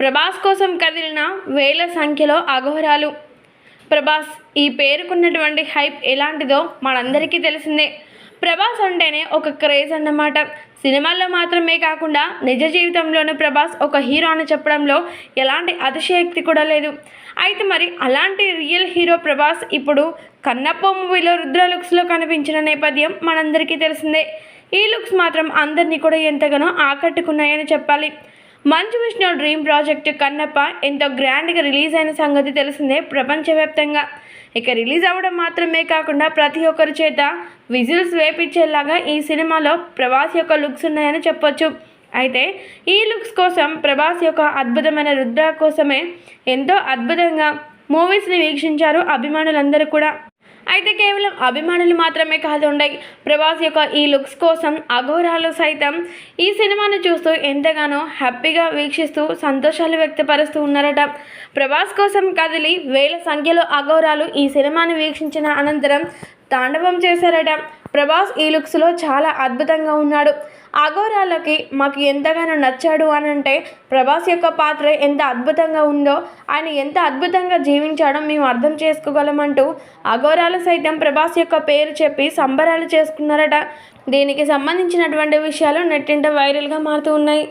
ప్రభాస్ కోసం కదిలిన వేల సంఖ్యలో అఘోరాలు. ప్రభాస్ ఈ పేరుకున్నటువంటి హైప్ ఎలాంటిదో మనందరికీ తెలిసిందే. ప్రభాస్ అంటేనే ఒక క్రేజ్ అన్నమాట. సినిమాల్లో మాత్రమే కాకుండా నిజ జీవితంలోనూ ప్రభాస్ ఒక హీరో అని చెప్పడంలో ఎలాంటి అతిశయక్తి కూడా లేదు. అయితే మరి అలాంటి రియల్ హీరో ప్రభాస్ ఇప్పుడు కన్నప్ప మూవీలో రుద్ర లుక్స్లో కనిపించిన నేపథ్యం మనందరికీ తెలిసిందే. ఈ లుక్స్ మాత్రం అందరినీ కూడా ఎంతగానో ఆకట్టుకున్నాయని చెప్పాలి. మంచు విష్ణు డ్రీమ్ ప్రాజెక్ట్ కన్నప్ప ఎంతో గ్రాండ్గా రిలీజ్ అయిన సంగతి తెలిసిందే ప్రపంచవ్యాప్తంగా. ఇక రిలీజ్ అవ్వడం మాత్రమే కాకుండా ప్రతి ఒక్కరి చేత విజిల్స్ వేపించేలాగా ఈ సినిమాలో ప్రభాస్ యొక్క లుక్స్ ఉన్నాయని చెప్పొచ్చు. అయితే ఈ లుక్స్ కోసం ప్రభాస్ యొక్క అద్భుతమైన రుద్ర కోసమే ఎంతో అద్భుతంగా మూవీస్ని వీక్షించారు అభిమానులందరూ కూడా. అయితే కేవలం అభిమానులు మాత్రమే కాదు ప్రభాస్ యొక్క ఈ లుక్స్ కోసం అఘోరాలు సైతం ఈ సినిమాను చూస్తూ ఎంతగానో హ్యాపీగా వీక్షిస్తూ సంతోషాలు వ్యక్తపరుస్తూ ఉన్నారట. ప్రభాస్ కోసం కదిలి వేల సంఖ్యలో అఘోరాలు ఈ సినిమాను వీక్షించిన అనంతరం తాండవం చేశారట. ప్రభాస్ ఈ లుక్స్లో చాలా అద్భుతంగా ఉన్నాడు. అఘోరాలకి మాకు ఎంతగానో నచ్చాడు అని అంటే ప్రభాస్ యొక్క పాత్ర ఎంత అద్భుతంగా ఉందో ఆయన ఎంత అద్భుతంగా జీవించాడో మేము అర్థం చేసుకోగలమంటూ అఘోరాలు సైతం ప్రభాస్ యొక్క పేరు చెప్పి సంబరాలు చేసుకున్నారట. దీనికి సంబంధించినటువంటి విషయాలు నెట్టింట వైరల్గా మారుతూ ఉన్నాయి.